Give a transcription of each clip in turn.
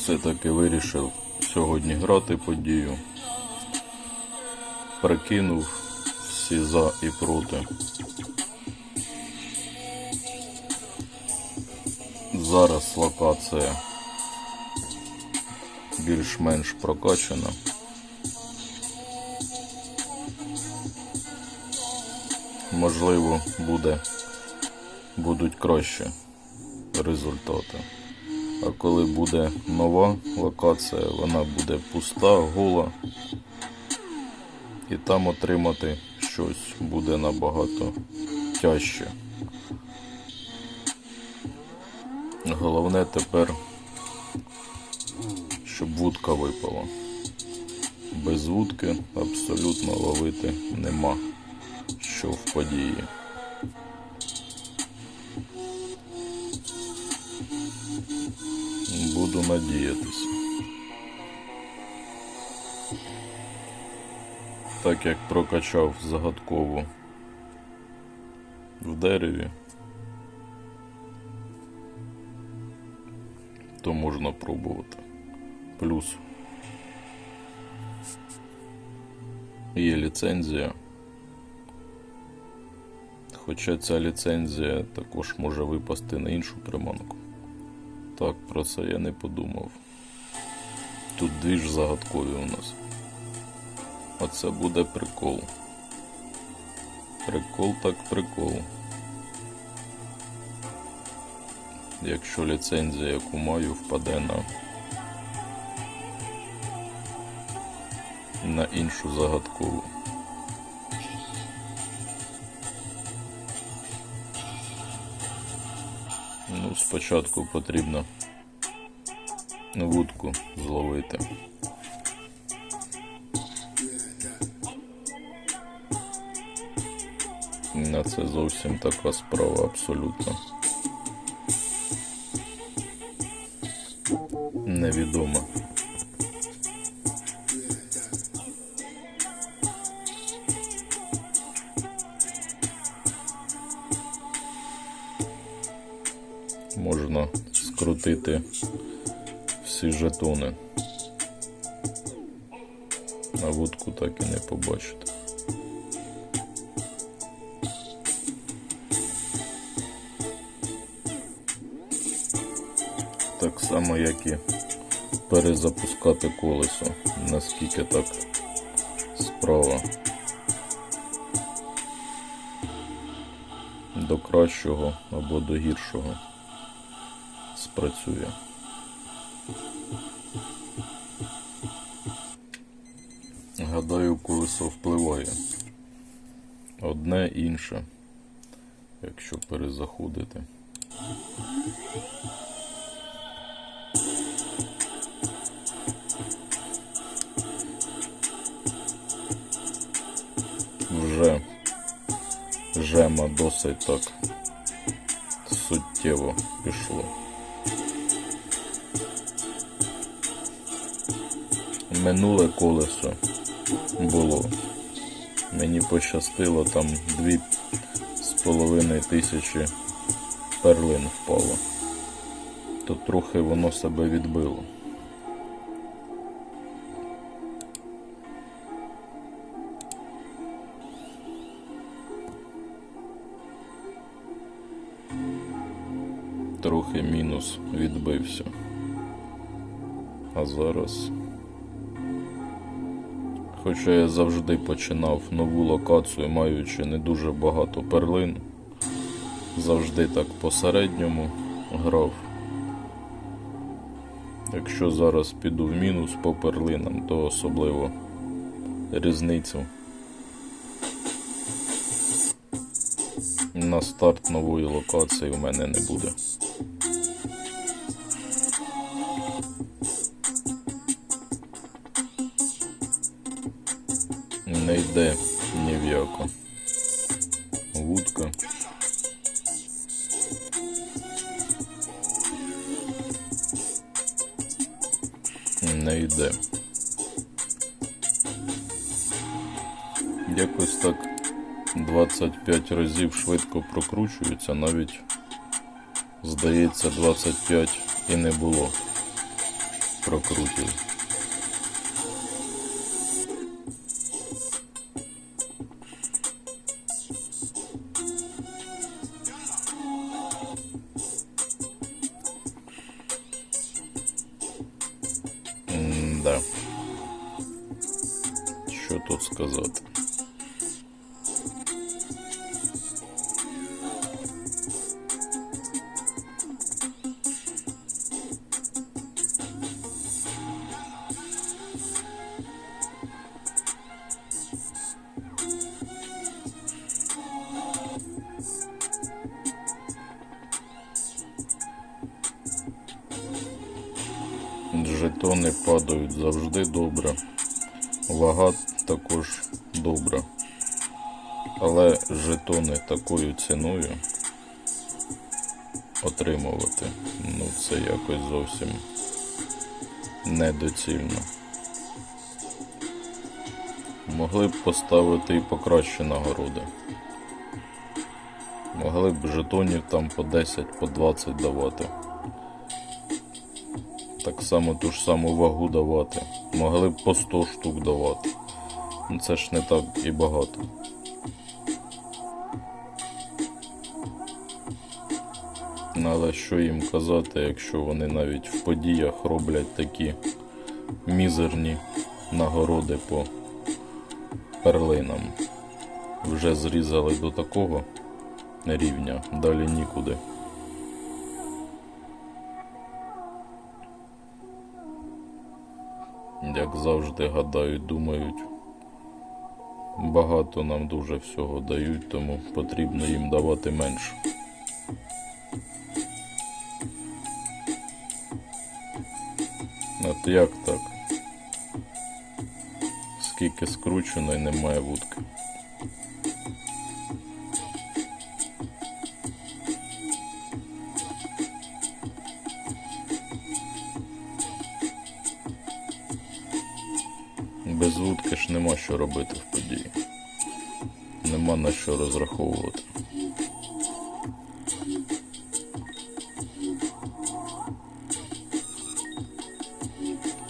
все-таки вирішив сьогодні грати подію. Прикинув всі за і проти. Зараз локація більш-менш прокачана. Можливо, буде, будуть кращі результати. А коли буде нова локація, вона буде пуста, гола. І там отримати щось буде набагато тяжче. Головне тепер, щоб вудка випала. Без вудки абсолютно ловити нема що в події. Буду надіятися. Так як прокачав загадкову в дереві, то можна пробувати. Плюс є ліцензія. Хоча ця ліцензія також може випасти на іншу приманку. Так, про це я не подумав. Тут дві ж загадкові у нас. Оце буде прикол. Прикол так прикол. Якщо ліцензія, яку маю, впаде на, на іншу загадкову. Спочатку потрібно вудку зловити. На це зовсім така справа абсолютно. Невідома. Скрутити всі жетони. А вудку так і не побачите. Так само, як і перезапускати колесо, наскільки так справа до кращого або до гіршого спрацює. Гадаю, колесо впливає. Одне інше, якщо перезаходити. Вже жема досить так суттєво пішло. Минуле колесо було. Мені пощастило, там дві з половиною тисячі перлин впало. То трохи воно себе відбило. Трохи мінус відбився. А зараз. Хоча я завжди починав нову локацію, маючи не дуже багато перлин, завжди так по середньому грав. Якщо зараз піду в мінус по перлинам, то особливо різницю на старт нової локації у мене не буде. Йде ні в яко. Вудка. Не йде. Якось так 25 разів швидко прокручується, навіть здається 25 і не було. прокрутів. Жетони падають завжди добре. Вага також добра. Але жетони такою ціною отримувати, ну це якось зовсім недоцільно. Могли б поставити і покраще нагороди. Могли б жетонів там по 10, по 20 давати. Так само ту ж саму вагу давати. Могли б по 100 штук давати. Ну це ж не так і багато. Але що їм казати, якщо вони навіть в подіях роблять такі мізерні нагороди по перлинам. Вже зрізали до такого рівня, далі нікуди. Як завжди гадають, думають, багато нам дуже всього дають, тому потрібно їм давати менше. От як так? Скільки скручено і немає вудки. Ж нема що робити в події. Нема на що розраховувати.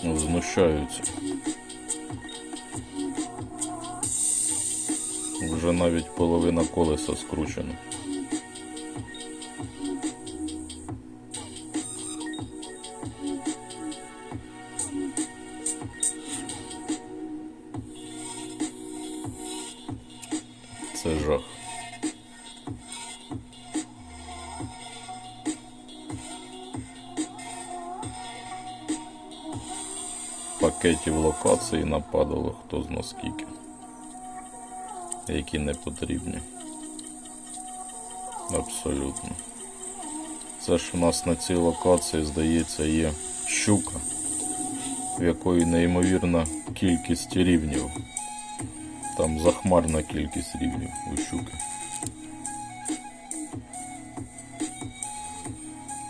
Ну, Знущаються. Вже навіть половина колеса скручена. Нападало хто зна скільки, які не потрібні. Абсолютно. Це ж у нас на цій локації, здається, є щука, в якої неймовірна кількість рівнів. Там захмарна кількість рівнів у щуки.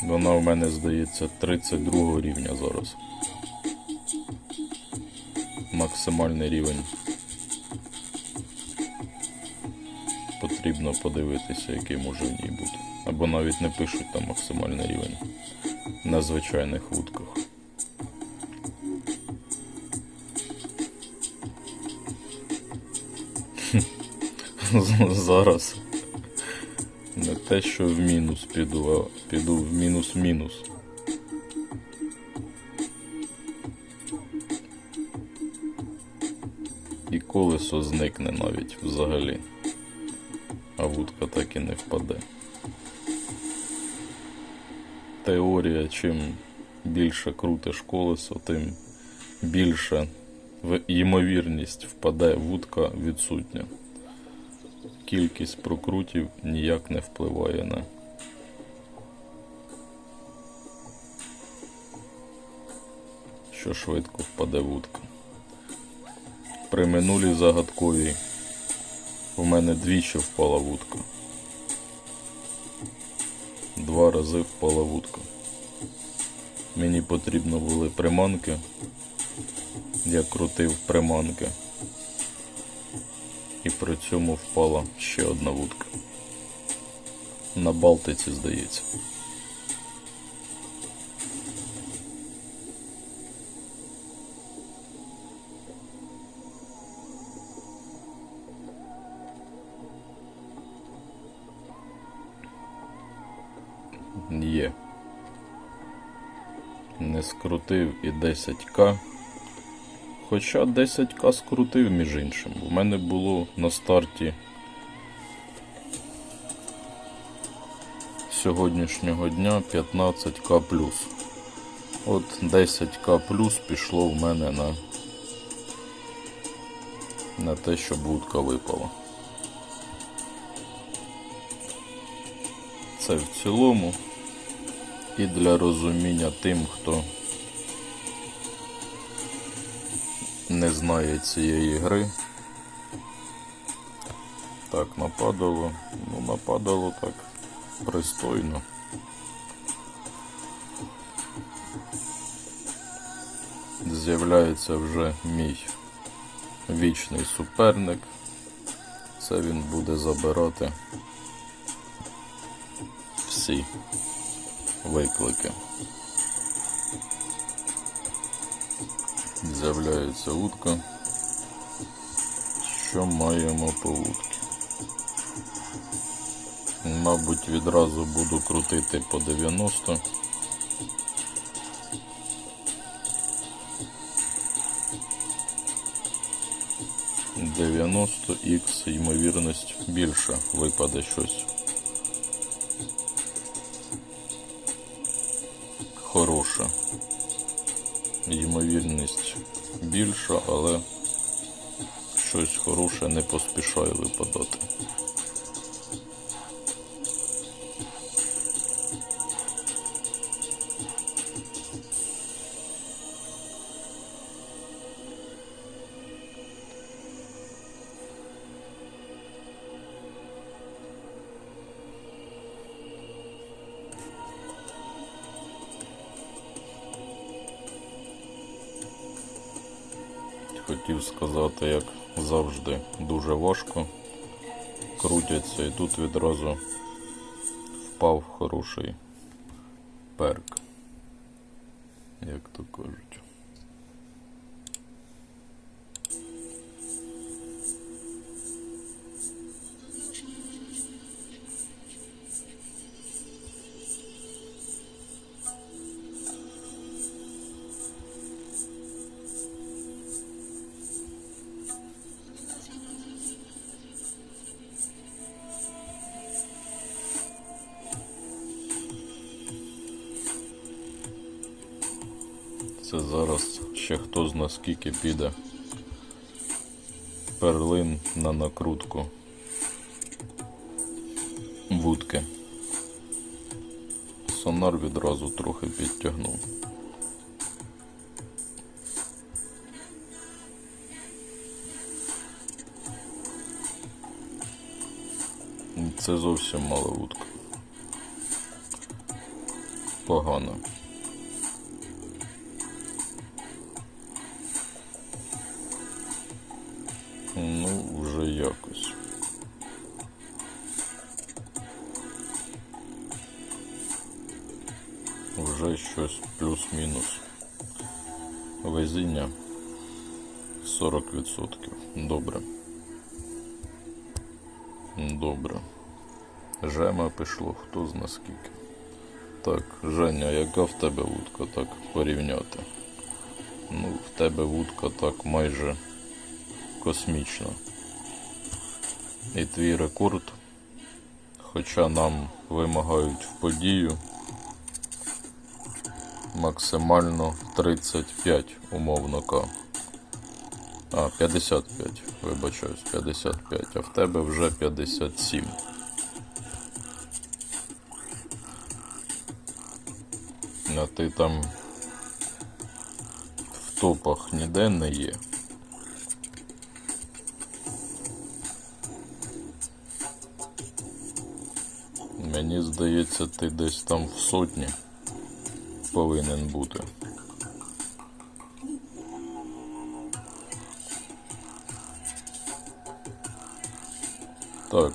Вона в мене здається 32 рівня зараз. Максимальний рівень. Потрібно подивитися, який може в ній бути. Або навіть не пишуть там максимальний рівень на звичайних вудках. Зараз не те, що в мінус піду, а піду в мінус-мінус. Колесо зникне навіть взагалі. А вудка так і не впаде. Теорія, чим більше крутиш колесо, тим більше ймовірність впаде вудка відсутня. Кількість прокрутів ніяк не впливає на. Що швидко впаде вудка. При минулій загадковій у мене двічі впала вудка. Два рази впала вудка. Мені потрібно були приманки. Я крутив приманки. І при цьому впала ще одна вудка. На Балтиці, здається. Скрутив і 10к. Хоча 10к скрутив, між іншим. У мене було на старті сьогоднішнього дня 15к От 10к плюс пішло в мене на, на те, що будка випала. Це в цілому. І для розуміння тим, хто не знає цієї гри. Так, нападало. Ну, нападало так пристойно. З'являється вже мій вічний суперник. Це він буде забирати всі виклики. З'являється утка. Що маємо по утки? Мабуть, відразу буду крутити по 90. Дев'яносто х ймовірність більша випаде щось. Ймовірність більша, але щось хороше не поспішає випадати. Хотів сказати, як завжди, дуже важко крутяться, і тут відразу впав хороший перк, як то кажуть. Зараз ще хто з наскільки піде перлин на накрутку вудки. Сонар відразу трохи підтягнув. Це зовсім мала вудка. Погано. Ну, вже якось. Вже щось плюс-мінус. Везіння 40%. Добре. Добре. Жема пішло, хто зна скільки. Так, Женя, яка в тебе вудка так порівняти? Ну, в тебе вудка так майже космічно. І твій рекорд, хоча нам вимагають в подію максимально 35 умовно К. А, 55, вибачаюсь, 55, а в тебе вже 57. А ти там в топах ніде не є. Здається, ти десь там в сотні повинен бути. Так.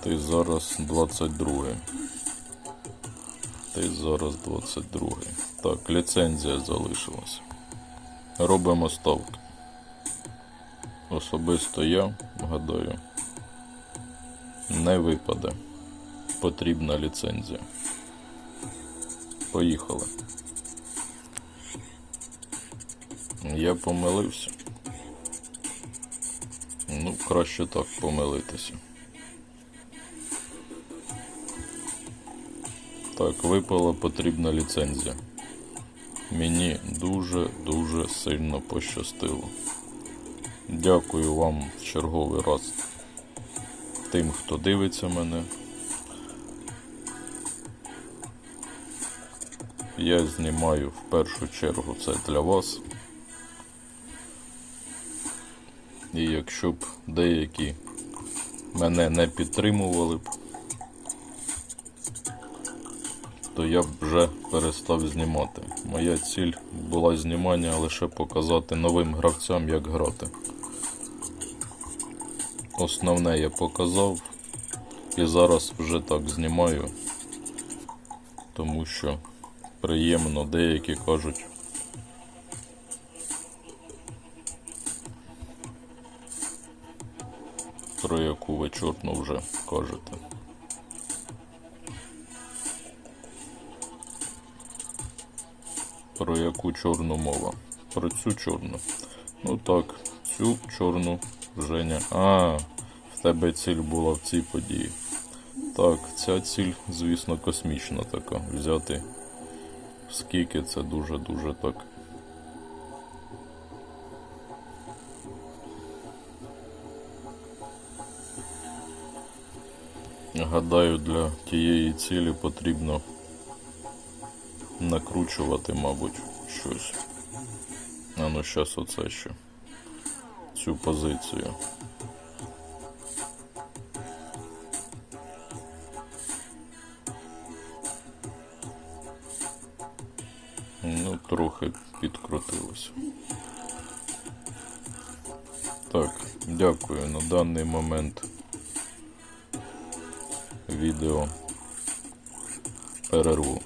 Ти зараз 22. Ти зараз 22. Так, ліцензія залишилась. Робимо ставки. Особисто я гадаю, не випаде. Потрібна ліцензія. Поїхали. Я помилився. Ну, краще так помилитися. Так, випала потрібна ліцензія. Мені дуже-дуже сильно пощастило. Дякую вам в черговий раз тим, хто дивиться мене. Я знімаю в першу чергу це для вас. І якщо б деякі мене не підтримували б, то я б вже перестав знімати. Моя ціль була знімання лише показати новим гравцям, як грати. Основне я показав і зараз вже так знімаю, тому що приємно деякі кажуть. Про яку ви чорну вже кажете. Про яку чорну мова? Про цю чорну. Ну так, цю чорну Женя. А, в тебе ціль була в цій події. Так, ця ціль, звісно, космічна така. Взяти скільки це дуже-дуже так. Гадаю, для тієї цілі потрібно накручувати, мабуть, щось. А ну щас оце ще. Цю позицію. Ну, трохи підкрутилося. Так, дякую. На даний момент відео перерву.